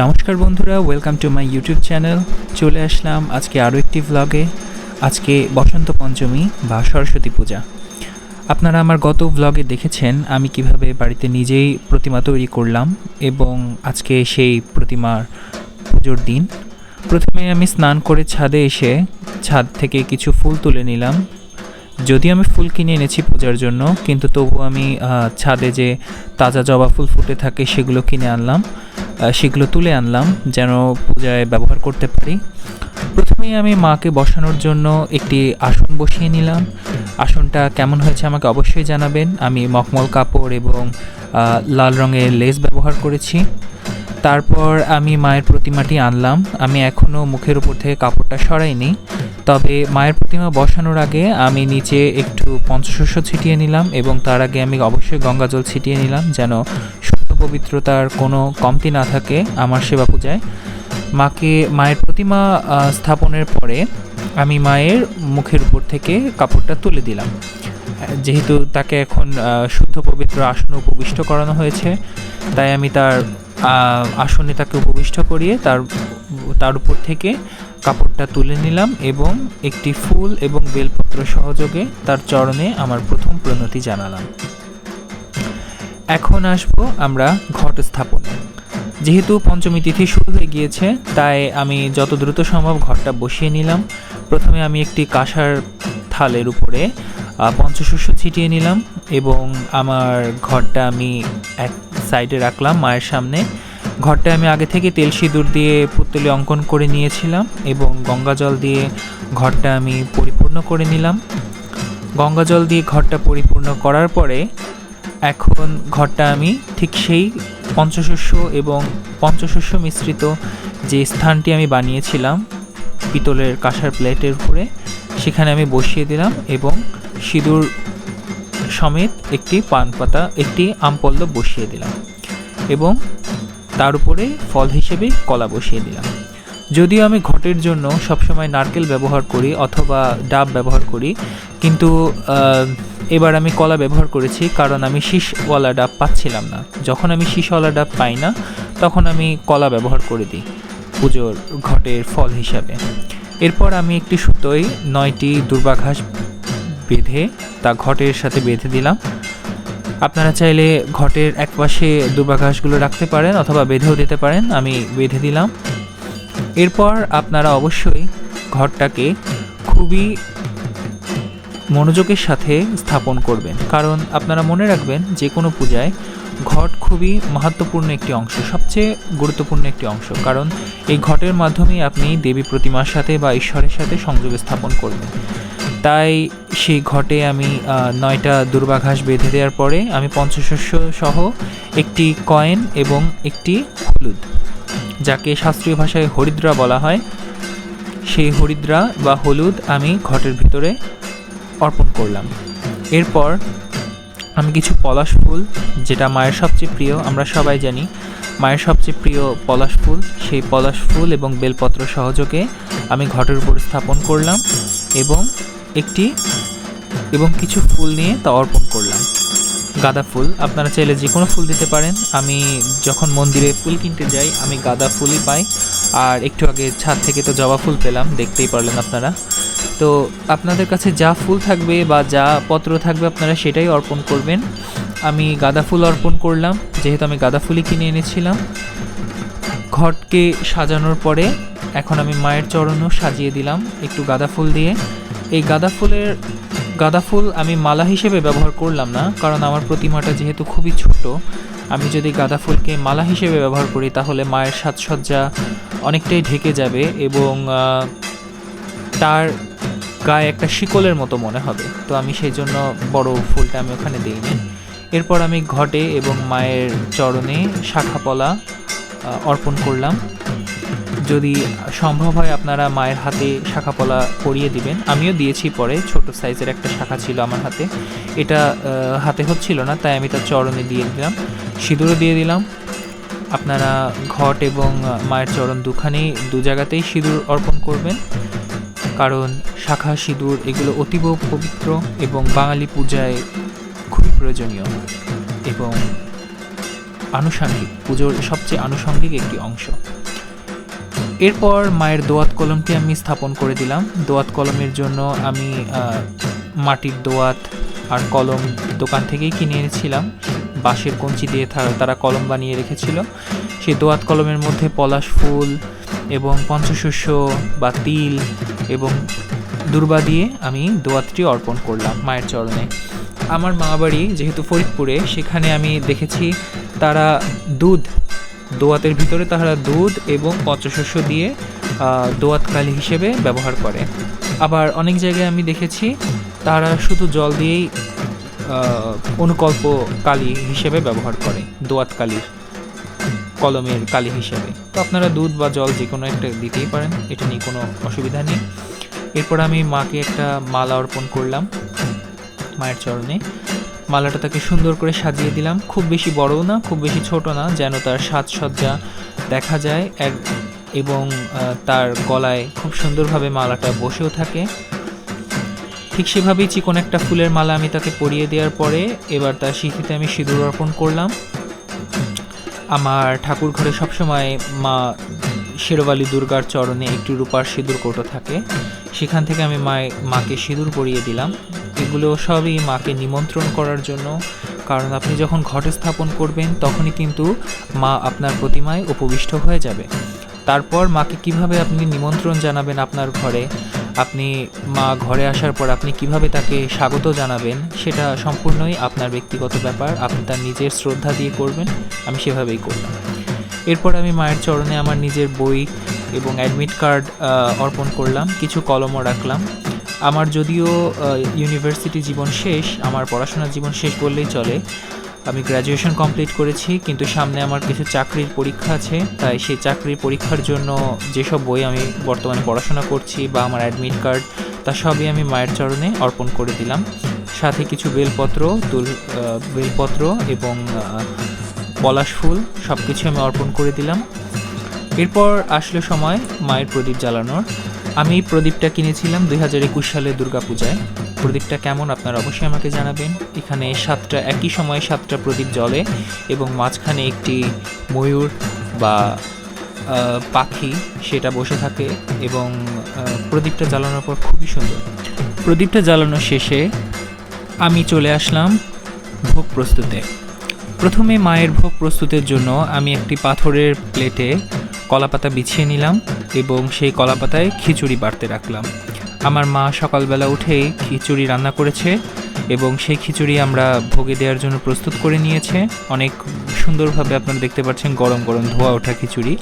নমস্কার বন্ধুরা welcome to my YouTube channel চলে আসলাম আজকে আরও একটি ভ্লগে আজকে বসন্ত পঞ্চমী বা সরস্বতী পূজা। আপনারা আমার গত ভ্লগে দেখেছেন আমি কীভাবে বাড়িতে নিজেই প্রতিমা তৈরি করলাম এবং আজকে সেই প্রতিমার পুজোর দিন। প্রথমে আমি স্নান করে ছাদে এসে ছাদ থেকে কিছু ফুল তুলে নিলাম। যদিও আমি ফুল কিনে এনেছি পূজার জন্য, কিন্তু তবু আমি ছাদে যে তাজা জবা ফুল ফুটে থাকে সেগুলো কিনে আনলাম। সেগুলো তুলে আনলাম যেন পূজায় ব্যবহার করতে পারি। প্রথমেই আমি মাকে বসানোর জন্য একটি আসন বসিয়ে নিলাম। আসনটা কেমন হয়েছে আমাকে অবশ্যই জানাবেন। আমি মকমল কাপড় এবং লাল রঙের লেস ব্যবহার করেছি। তারপর আমি মায়ের প্রতিমাটি আনলাম। আমি এখনও মুখের উপর থেকে কাপড়টা সরাইনি। তবে মায়ের প্রতিমা বসানোর আগে আমি নিচে একটু পঞ্চশস্য ছিটিয়ে নিলাম এবং তার আগে আমি অবশ্যই গঙ্গা জল ছিটিয়ে নিলাম যেন শুদ্ধ পবিত্রতার কোনো কমতি না থাকে আমার সেবা পূজায়। মাকে, মায়ের প্রতিমা স্থাপনের পরে আমি মায়ের মুখের উপর থেকে কাপড়টা তুলে দিলাম। যেহেতু তাকে এখন শুদ্ধ পবিত্র আসনে উপবিষ্ট করানো হয়েছে, তাই আমি তার আসনে তাকে উপবিষ্ট করিয়ে তার তার উপর থেকে কাপড়টা তুলে নিলাম এবং একটি ফুল এবং বেলপত্র সহযোগে তার চরণে আমার প্রথম প্রণতি জানালাম। এখন আসব আমরা ঘট স্থাপনে। যেহেতু পঞ্চমী তিথি শুরু হয়ে গিয়েছে, তাই আমি যত দ্রুত সম্ভব ঘরটা বসিয়ে নিলাম। প্রথমে আমি একটি কাঁসার থালের উপরে পঞ্চশস্য ছিটিয়ে নিলাম এবং আমার ঘরটা আমি এক সাইডে রাখলাম মায়ের সামনে। ঘরটা আমি আগে থেকে তেল সিঁদুর দিয়ে পুতুলি অঙ্কন করে নিয়েছিলাম এবং গঙ্গা জল দিয়ে ঘরটা আমি পরিপূর্ণ করে নিলাম। গঙ্গা জল দিয়ে ঘরটা পরিপূর্ণ করার পরে এখন ঘরটা আমি ঠিক সেই পঞ্চশস্য এবং পঞ্চশস্য মিশ্রিত যে স্থানটি আমি বানিয়েছিলাম পিতলের কাঁসার প্লেটের উপরে, সেখানে আমি বসিয়ে দিলাম এবং সিঁদুর সমেত একটি পান পাতা একটি আমপল্লব বসিয়ে দিলাম এবং তার উপরে ফল হিসেবে কলা বসিয়ে দিলাম। যদিও আমি ঘটের জন্য সবসময় নারকেল ব্যবহার করি অথবা ডাব ব্যবহার করি, কিন্তু এবার আমি কলা ব্যবহার করেছি কারণ আমি শীষওয়ালা ডাব পাচ্ছিলাম না। যখন আমি শীষওয়ালা ডাব পাই না, তখন আমি কলা ব্যবহার করে দিই পুজোর ঘটের ফল হিসাবে। এরপর আমি একটি সুতোয় নয়টি দুর্বাঘাস বেঁধে তা ঘটের সাথে বেঁধে দিলাম। আপনারা চাইলে ঘটের এক পাশে দুর্বাঘাসগুলো রাখতে পারেন অথবা বেঁধেও দিতে পারেন, আমি বেঁধে দিলাম। এরপর আপনারা অবশ্যই ঘরটাকে খুবই মনোযোগের সাথে স্থাপন করবেন। কারণ আপনারা মনে রাখবেন যে কোনো পূজায় ঘট খুবই মাহাত্মপূর্ণ একটি অংশ, সবচেয়ে গুরুত্বপূর্ণ একটি অংশ। কারণ এই ঘটের মাধ্যমেই আপনি দেবী প্রতিমার সাথে বা ঈশ্বরের সাথে সংযোগ স্থাপন করবেন। তাই সেই ঘটে আমি নয়টা দুর্বাঘাস বেঁধে দেওয়ার পরে আমি পঞ্চশস্য সহ একটি কয়েন এবং একটি হলুদ, যাকে শাস্ত্রীয় ভাষায় হরিদ্রা বলা হয়। সেই হরিদ্রা বা হলুদ আমি ঘটের ভিতরে অর্পণ করলাম। এরপর আমি কিছু পলাশ ফুল, যেটা মায়ের সবচেয়ে প্রিয়, আমরা সবাই জানি মায়ের সবচেয়ে প্রিয় পলাশ ফুল। সেই পলাশ ফুল এবং বেলপত্র সহযোগে আমি ঘটের উপর স্থাপন করলাম এবং একটি এবং কিছু ফুল নিয়ে তা অর্পণ করলাম। গাঁদা ফুল, আপনারা চাইলে যে কোনো ফুল দিতে পারেন। আমি যখন মন্দিরে ফুল কিনতে যাই, আমি গাঁদা ফুলই পাই। আর একটু আগে ছাদ থেকে তো জবা ফুল পেলাম, দেখতেই পারলেন আপনারা। তো আপনাদের কাছে যা ফুল থাকবে বা যা পত্র থাকবে আপনারা সেটাই অর্পণ করবেন। আমি গাঁদা ফুল অর্পণ করলাম, যেহেতু আমি গাঁদা ফুলই কিনে এনেছিলাম। ঘটকে সাজানোর পরে এখন আমি মায়ের চরণও সাজিয়ে দিলাম একটু গাঁদা ফুল দিয়ে। এই গাঁদা ফুলের, গাঁদা ফুল আমি মালা হিসেবে ব্যবহার করলাম না, কারণ আমার প্রতিমাটা যেহেতু খুবই ছোট, আমি যদি গাঁদা ফুলকে মালা হিসেবে ব্যবহার করি তাহলে মায়ের সাজসজ্জা অনেকটাই ঢেকে যাবে এবং তার গায়ে একটা শিকলের মতো মনে হবে। তো আমি সেই জন্য বড় ফুলটা আমি ওখানে দিইনি। এরপর আমি ঘটে এবং মায়ের চরণে শাখাপলা অর্পণ করলাম। যদি সম্ভব হয় আপনারা মায়ের হাতে শাখাপলা পরিয়ে দিবেন। আমিও দিয়েছি পরে, ছোট সাইজের একটা শাখা ছিল আমার হাতে। এটা হাতে হচ্ছিল না, তাই আমি তার চরণে দিয়ে দিলাম। সিঁদুরও দিয়ে দিলাম। আপনারা ঘট এবং মায়ের চরণ দুখানেই দু জায়গাতেই সিঁদুর অর্পণ করবেন। কারণ শাখা, সিঁদুর এগুলো অতীব পবিত্র এবং বাঙালি পূজায় খুবই প্রয়োজনীয়। এবং আনুষাঙ্গিক, পুজোর সবচেয়ে আনুষঙ্গিক একটি অংশ। এরপর মায়ের দোয়াত কলমটি আমি স্থাপন করে দিলাম। দোয়াত কলমের জন্য আমি মাটির দোয়াত আর কলম দোকান থেকেই কিনে এনেছিলাম। বাঁশের কঞ্চি দিয়ে তারা কলম বানিয়ে রেখেছিল। সেই দোয়াত কলমের মধ্যে পলাশ ফুল এবং পঞ্চশস্য বা তিল এবং দুর্বা দিয়ে আমি দোয়াতটি অর্পণ করলাম মায়ের চরণে। আমার মা বাড়ি যেহেতু ফরিদপুরে, সেখানে আমি দেখেছি তারা দুধ দোয়াতের ভিতরে তারা দুধ এবং পঞ্চশস্য দিয়ে আহ, দোয়াত কালি হিসেবে ব্যবহার করে। আবার অনেক জায়গায় আমি দেখেছি তারা শুধু জল দিয়েই অনুকল্প কালি হিসেবে ব্যবহার করে দোয়াত কালির কলমের কালি হিসেবে। তো আপনারা দুধ বা জল যে কোনো একটা দিতেই পারেন এটা নিয়ে কোনো অসুবিধা নেই। এরপর আমি মাকে একটা মালা অর্পণ করলাম মায়ের চরণে। মালাটা তাকে সুন্দর করে সাজিয়ে দিলাম। খুব বেশি বড়ও না, খুব বেশি ছোট না, যেন তার সাজসজ্জা দেখা যায় এক এবং তার গলায় খুব সুন্দরভাবে মালাটা বসেও থাকে। ঠিক সেভাবেই চিকন একটা ফুলের মালা আমি তাকে পরিয়ে দেওয়ার পরে এবার তার স্মৃতিতে আমি সিঁদুর অর্পণ করলাম। আমার ঠাকুর ঘরে সবসময় মা শেরবালি দুর্গার চরণে একটি রূপার সিঁদুর কৌটো থাকে। সেখান থেকে আমি মায় মাকে সিঁদুর পরিয়ে দিলাম। এগুলো সবই মাকে নিমন্ত্রণ করার জন্য। কারণ আপনি যখন ঘটে স্থাপন করবেন, তখনই কিন্তু মা আপনার প্রতিমায় উপবিষ্ট হয়ে যাবে। তারপর মাকে কীভাবে আপনি নিমন্ত্রণ জানাবেন আপনার ঘরে? আপনি মা ঘরে আসার পর আপনি কীভাবে তাকে স্বাগত জানাবেন? সেটা সম্পূর্ণই আপনার ব্যক্তিগত ব্যাপার। আপনি তার নিজের শ্রদ্ধা দিয়ে করবেন। আমি সেভাবেই করলাম। এরপর আমি মায়ের চরণে আমার নিজের বই এবং অ্যাডমিট কার্ড অর্পণ করলাম। কিছু কলমও রাখলাম। আমার যদিও ইউনিভার্সিটি জীবন শেষ, আমার পড়াশোনার জীবন শেষ বললেই চলে। আমি গ্র্যাজুয়েশন কমপ্লিট করেছি, কিন্তু সামনে আমার কিছু চাকরির পরীক্ষা আছে। তাই সেই চাকরির পরীক্ষার জন্য যেসব বই আমি বর্তমানে পড়াশোনা করছি বা আমার অ্যাডমিট কার্ড তা সবই আমি মায়ের চরণে অর্পণ করে দিলাম। সাথে কিছু বেলপত্র তুল বেলপত্র এবং পলাশ ফুল সব কিছু আমি অর্পণ করে দিলাম। এরপর আসলো সময় মায়ের প্রদীপ জ্বালানোর। আমি প্রদীপটা কিনেছিলাম দুই হাজার একুশ সালে দুর্গাপূজায়। প্রদীপটা কেমন আপনারা অবশ্যই আমাকে জানাবেন। এখানে সাতটা, একই সময়ে সাতটা প্রদীপ জ্বলে এবং মাঝখানে একটি ময়ূর বা পাখি সেটা বসে থাকে এবং প্রদীপটা জ্বালানোর পর খুবই সুন্দর। প্রদীপটা জ্বালানো শেষে আমি চলে আসলাম ভোগ প্রস্তুতে। প্রথমে মায়ের ভোগ প্রস্তুতের জন্য আমি একটি পাথরের প্লেটে কলাপাতা বিছিয়ে নিলাম এবং সেই কলাপাতায় খিচুড়ি বাড়তে রাখলাম। আমার মা সকালবেলা উঠেই খিচুড়ি রান্না করেছে এবং সেই খিচুড়ি আমরা ভোগে দেওয়ার জন্য প্রস্তুত করে নিয়েছে। অনেক সুন্দরভাবে আপনারা দেখতে পাচ্ছেন গরম গরম ধোয়া ওঠা খিচুড়ি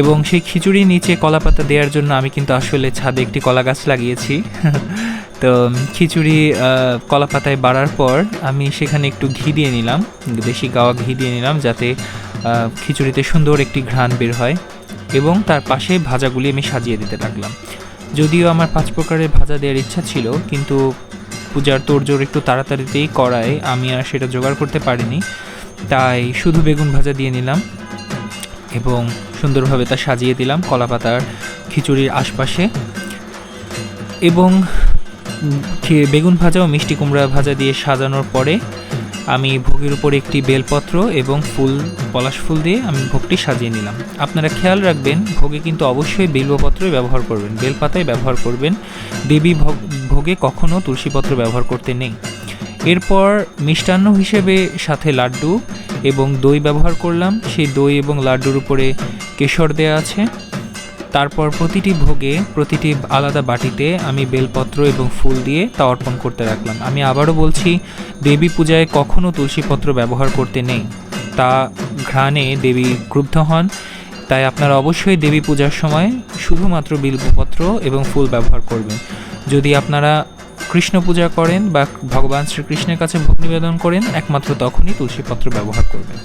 এবং সেই খিচুড়ির নিচে কলাপাতা দেওয়ার জন্য আমি কিন্তু আসলে ছাদে একটি কলা গাছ লাগিয়েছি। তো খিচুড়ি কলা পাতায় বাড়ার পর আমি সেখানে একটু ঘি দিয়ে নিলাম, দেশি গাওয়া ঘি দিয়ে নিলাম যাতে খিচুড়িতে সুন্দর একটি ঘ্রাণ বের হয় এবং তার পাশে ভাজাগুলি আমি সাজিয়ে দিতে লাগলাম যদিও আমার পাঁচ প্রকারের ভাজা দেওয়ার ইচ্ছা ছিল, কিন্তু পূজার তোড়জোড় একটু তাড়াতাড়িতেই করায় আমি আর সেটা জোগাড় করতে পারিনি। তাই শুধু বেগুন ভাজা দিয়ে নিলাম এবং সুন্দরভাবে তা সাজিয়ে দিলাম কলাপাতার খিচুড়ির আশপাশে। এবং বেগুন ভাজা ও মিষ্টি কুমড়া ভাজা দিয়ে সাজানোর পরে আমি ভোগের উপর একটি বেলপত্র এবং ফুল, পলাশ ফুল দিয়ে আমি ভোগটি সাজিয়ে নিলাম। আপনারা খেয়াল রাখবেন, ভোগে কিন্তু অবশ্যই বেলপত্রই ব্যবহার করবেন বেলপাতাই ব্যবহার করবেন। দেবী ভোগ- ভোগে কখনও তুলসীপত্র ব্যবহার করতে নেই। এরপর মিষ্টান্ন হিসেবে সাথে লাড্ডু এবং দই ব্যবহার করলাম। সেই দই এবং লাড্ডুর উপরে কেশর দেওয়া আছে। তারপর প্রতিটি ভোগে প্রতিটি আলাদা বাটিতে আমি বেলপত্র এবং ফুল দিয়ে তা অর্পণ করতে রাখলাম। আমি আবারও বলছি, দেবী পূজায় কখনও তুলসীপত্র ব্যবহার করতে নেই। তা ঘ্রাণে দেবী ক্রুদ্ধ হন। তাই আপনারা অবশ্যই দেবী পূজার সময় শুধুমাত্র বিল্বপত্র এবং ফুল ব্যবহার করবেন। যদি আপনারা কৃষ্ণ পূজা করেন বা ভগবান শ্রীকৃষ্ণের কাছে ভোগ নিবেদন করেন, একমাত্র তখনই তুলসীপত্র ব্যবহার করবেন।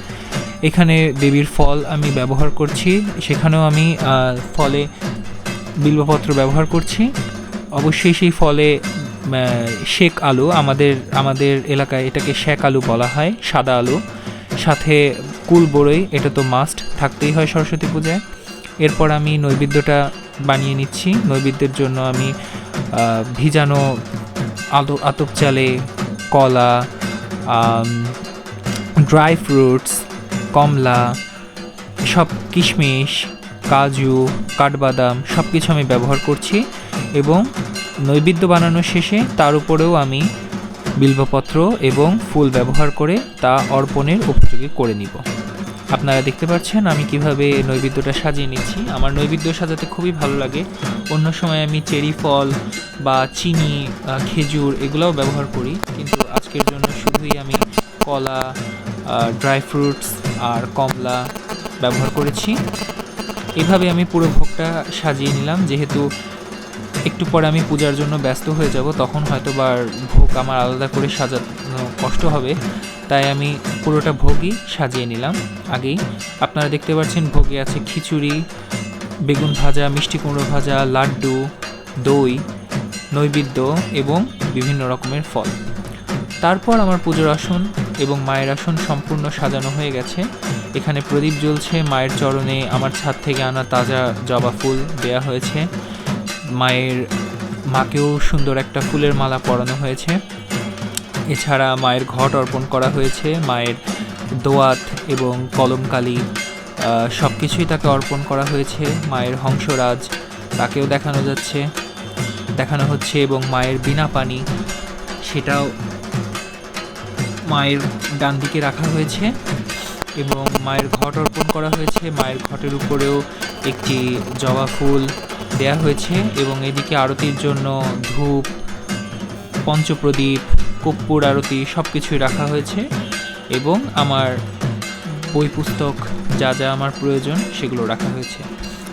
এখানে দেবীর ফল আমি ব্যবহার করছি, সেখানেও আমি ফলে বিল্বপত্র ব্যবহার করছি। অবশ্যই সেই ফলে শেক আলু, আমাদের আমাদের এলাকায় এটাকে শেক আলু বলা হয়, সাদা আলু। সাথে কুল বড়ই, এটা তো মাস্ট থাকতেই হয় সরস্বতী পূজায়। এরপর আমি নৈবেদ্যটা বানিয়ে নিচ্ছি। নৈবেদ্যের জন্য আমি ভিজানো আলো আতপ চালে, কলা ড্রাই ফ্রুটস কমলা, সব কিশমিশ, কাজু, কাঠবাদাম সব কিছু আমি ব্যবহার করছি এবং নৈবেদ্য বানানোর শেষে তার উপরেও আমি বিল্বপত্র এবং ফুল ব্যবহার করে তা অর্পণের উপযোগী করে নিব। আপনারা দেখতে পাচ্ছেন আমি কীভাবে নৈবেদ্যটা সাজিয়ে নিচ্ছি। আমার নৈবেদ্য সাজাতে খুবই ভালো লাগে। অন্য সময় আমি চেরি ফল বা চিনি খেজুর এগুলোও ব্যবহার করি। কিন্তু আজকের জন্য শুধুই আমি কলা ড্রাই ফ্রুটস আর কমলা ব্যবহার করেছি। এভাবে আমি পুরো ভোগটা সাজিয়ে নিলাম। যেহেতু একটু পরে আমি পূজার জন্য ব্যস্ত হয়ে যাব, তখন হয়তো বা ভোগ আমার আলাদা করে সাজানো কষ্ট হবে। তাই আমি পুরোটা ভোগই সাজিয়ে নিলাম। আগেই আপনারা দেখতে পাচ্ছেন ভোগে আছে খিচুড়ি, বেগুন ভাজা, মিষ্টি কুমড়ো ভাজা, লাড্ডু, দই, নৈবেদ্য এবং বিভিন্ন রকমের ফল। তারপর আমার পুজোর আসন এবং মায়ের আসন সম্পূর্ণ সাজানো হয়ে গেছে। এখানে প্রদীপ জ্বলছে, মায়ের চরণে আমার ছাদ থেকে আনা তাজা জবা ফুল দেয়া হয়েছে। মায়ের, মাকেও সুন্দর একটা ফুলের মালা পরানো হয়েছে। এছাড়া মায়ের ঘট অর্পণ করা হয়েছে, মায়ের দোয়াত এবং কলমকালি সব কিছুই তাকে অর্পণ করা হয়েছে। মায়ের হংসরাজ তাকেও দেখানো যাচ্ছে, দেখানো হচ্ছে এবং মায়ের বিনা পানি, সেটাও মায়ের ডান দিকে রাখা হয়েছে এবং মায়ের ঘট অর্পণ করা হয়েছে। মায়ের ঘটের উপরেও একটি জবা ফুল দেয়া হয়েছে এবং এদিকে আরতির জন্য ধূপ, পঞ্চপ্রদীপ কপ্পুর আরতি সব কিছুই রাখা হয়েছে এবং আমার বই পুস্তক যা যা আমার প্রয়োজন সেগুলো রাখা হয়েছে।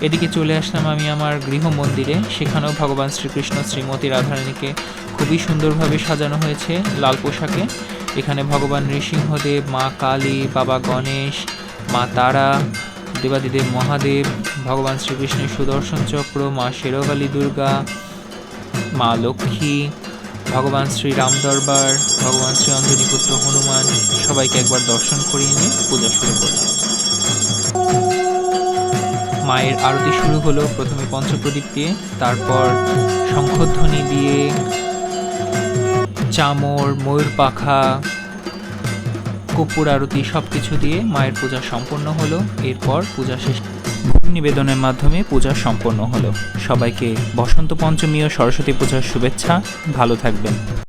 এদিকে চলে আসলাম আমি আমার গৃহ মন্দিরে। সেখানেও ভগবান শ্রীকৃষ্ণ শ্রীমতী রাধারানীকে খুবই সুন্দরভাবে সাজানো হয়েছে লাল পোশাকে। এখানে ভগবান নৃসিংহদেব, মা কালী, বাবা গণেশ, মা তারা, দেবাদিদেব মহাদেব, ভগবান শ্রীকৃষ্ণের সুদর্শন চক্র, মা শেরকালী দুর্গা, মা লক্ষ্মী, ভগবান শ্রী রাম দরবার, ভগবান শ্রী অঞ্জনী পুত্র হনুমান, সবাইকে একবার দর্শন করিয়ে নিয়ে পূজা শুরু করলাম। মায়ের আরতি শুরু হলো প্রথমে পঞ্চপ্রদীপ দিয়ে, তারপর শঙ্খধ্বনি দিয়ে চামর, ময়ূর পাখা কর্পূর আরতি সব কিছু দিয়ে মায়ের পূজা সম্পন্ন হলো। এরপর পূজা শেষ নিবেদনের মাধ্যমে পূজা সম্পন্ন হলো। সবাইকে বসন্ত পঞ্চমী ও সরস্বতী পূজার শুভেচ্ছা। ভালো থাকবেন।